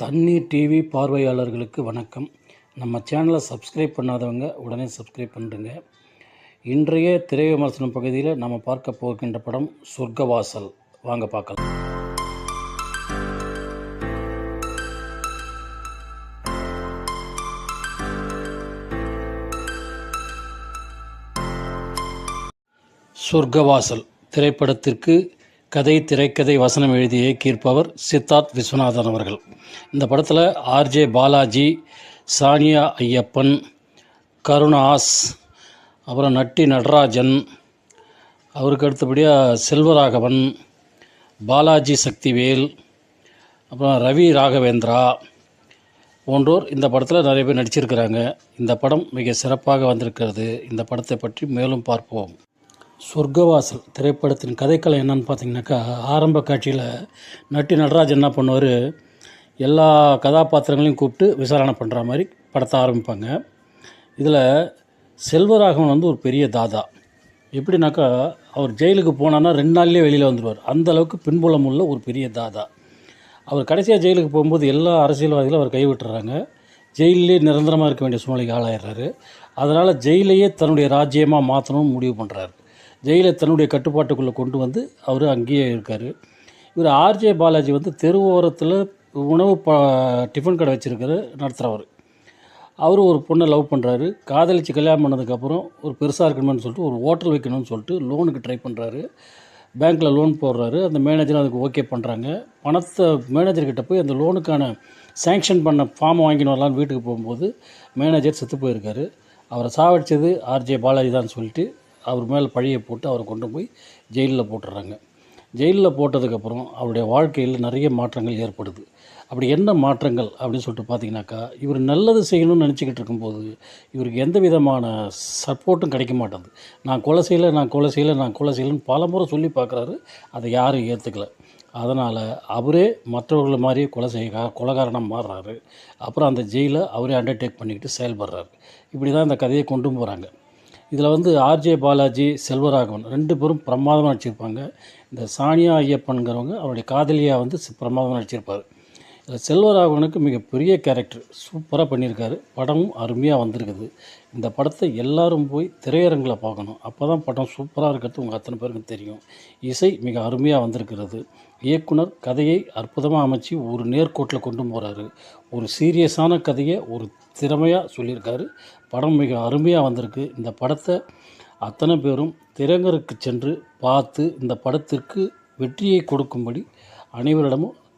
தண்ணீர் டிவி பார்வையாளர்களுக்கு வணக்கம். நம்ம சேனலை சப்ஸ்கிரைப் பண்ணாதவங்க உடனே சப்ஸ்கிரைப் பண்ணுங்க இன்றைய திரை விமர்சனம் பகுதியில் நம்ம பார்க்க போகின்ற படம் சொர்க்கவாசல். வாங்க பார்க்கலாம். சொர்க்கவாசல் திரைப்படத்திற்கு கதை திரைக்கதை வசனம் எழுதி இயக்கியிருப்பவர் சித்தார்த் விஸ்வநாதன் அவர்கள். இந்த படத்தில் ஆர்ஜே பாலாஜி சானியா ஐயப்பன் கருணாஸ் அப்புறம் நட்டி நடராஜன் அவருக்கு அடுத்தபடியாக செல்வராகவன் பாலாஜி சக்திவேல் அப்புறம் ரவி ராகவேந்திரா போன்றோர் இந்த படத்தில் நிறைய பேர் நடிச்சிருக்கிறாங்க. இந்த படம் மிக சிறப்பாக வந்திருக்கிறது. இந்த படத்தை பற்றி மேலும் பார்ப்போம். சொர்க்கவாசல் திரைப்படத்தின் கதைக்கலை என்னன்னு பார்த்தீங்கன்னாக்கா ஆரம்ப காட்சியில் நட்டி நடராஜ் என்ன பண்ணுவார்? எல்லா கதாபாத்திரங்களையும் கூப்பிட்டு விசாரணை பண்ணுற மாதிரி படத்தை ஆரம்பிப்பாங்க. இதில் செல்வராகவன் வந்து ஒரு பெரிய தாதா. எப்படின்னாக்கா அவர் ஜெயிலுக்கு போனான்னா ரெண்டு நாள்லேயே வெளியில் வந்துடுவார் அந்தளவுக்கு பின்புலம் உள்ள ஒரு பெரிய தாதா. அவர் கடைசியாக ஜெயிலுக்கு போகும்போது எல்லா அரசியல்வாதிகளும் அவர் கைவிட்டுறாங்க. ஜெயிலே நிரந்தரமாக இருக்க வேண்டிய சூழ்நிலைக்கு ஆளாயிடுறாரு. அதனால் ஜெயிலையே தன்னுடைய ராஜ்யமாக மாற்றணும்னு முடிவு பண்ணுறாரு ஜெயிலை தன்னுடைய கட்டுப்பாட்டுக்குள்ளே கொண்டு வந்து அவர் அங்கேயே இருக்கார். இவர் ஆர்ஜே பாலாஜி வந்து தெருவோரத்தில் உணவு ப டிஃபன் கடை வச்சுருக்காரு நடத்துகிறவர் அவர் ஒரு பொண்ணை லவ் பண்ணுறாரு காதலிச்சு கல்யாணம் பண்ணதுக்கப்புறம் ஒரு பெருசாக இருக்கணும்னு சொல்லிட்டு ஒரு ஹோட்டல் வைக்கணும்னு சொல்லிட்டு லோனுக்கு ட்ரை பண்ணுறாரு பேங்க்கில் லோன் போடுறாரு. அந்த மேனேஜர் அதுக்கு ஓகே பண்ணுறாங்க பணத்தை மேனேஜர்கிட்ட போய் அந்த லோனுக்கான சேங்ஷன் பண்ண ஃபார்ம் வாங்கின்னு வரலான்னு வீட்டுக்கு போகும்போது மேனேஜர் செத்து போயிருக்காரு. அவரை சாவடிச்சது ஆர்ஜே பாலாஜி தான் சொல்லிட்டு அவர் மேலே பழியை போட்டு அவரை கொண்டு போய் ஜெயிலில் போட்டுடுறாங்க. ஜெயிலில் போட்டதுக்கப்புறம் அவருடைய வாழ்க்கையில் நிறைய மாற்றங்கள் ஏற்படுது. அப்படி என்ன மாற்றங்கள் அப்படின்னு சொல்லிட்டு பார்த்தீங்கன்னாக்கா இவர் நல்லது செய்யணும்னு நினச்சிக்கிட்டு இருக்கும்போது இவருக்கு எந்த விதமான சப்போர்ட்டும் கிடைக்க மாட்டேங்குது. நான் கொலை செய்யலை நான் கொலை செய்யலை நான் கொலை செய்யலைன்னு பல முறை சொல்லி பார்க்குறாரு. அதை யாரும் ஏற்றுக்கல அதனால் அவரே மற்றவர்கள் மாதிரியே கொலை செய்ய கொலகாரணம் மாறுறாரு. அப்புறம் அந்த ஜெயிலை அவரே அண்டர்டேக் பண்ணிக்கிட்டு செயல்படுறாரு. இப்படி தான் இந்த கதையை கொண்டு போகிறாங்க இதில் வந்து ஆர்ஜே பாலாஜி செல்வராகவன் ரெண்டு பேரும் பிரமாதமாக நடிச்சிருப்பாங்க. இந்த சானியா ஐயப்பன்கிறவங்க அவருடைய காதலியாக வந்து பிரமாதமாக நடிச்சிருப்பார். இதில் செல்வராகவனுக்கு மிகப்பெரிய கேரக்டர் சூப்பராக பண்ணியிருக்காரு. படமும் அருமையாக வந்திருக்குது. இந்த படத்தை எல்லாரும் போய் திரையரங்கில் பார்க்கணும். அப்போ தான் படம் சூப்பராக இருக்கிறது உங்கள் அத்தனை பேருக்கும் தெரியும். இசை மிக அருமையாக வந்திருக்கிறது. இயக்குனர் கதையை அற்புதமாக அமைச்சு ஒரு நேர்கோட்டில் கொண்டு போகிறாரு ஒரு சீரியஸான கதையை ஒரு திறமையாக சொல்லியிருக்காரு. படம் மிக அருமையாக வந்திருக்கு. இந்த படத்தை அத்தனை பேரும் திரையரங்குக்கு சென்று பார்த்து இந்த படத்திற்கு வெற்றியை கொடுக்கும்படி அனைவரிடமும்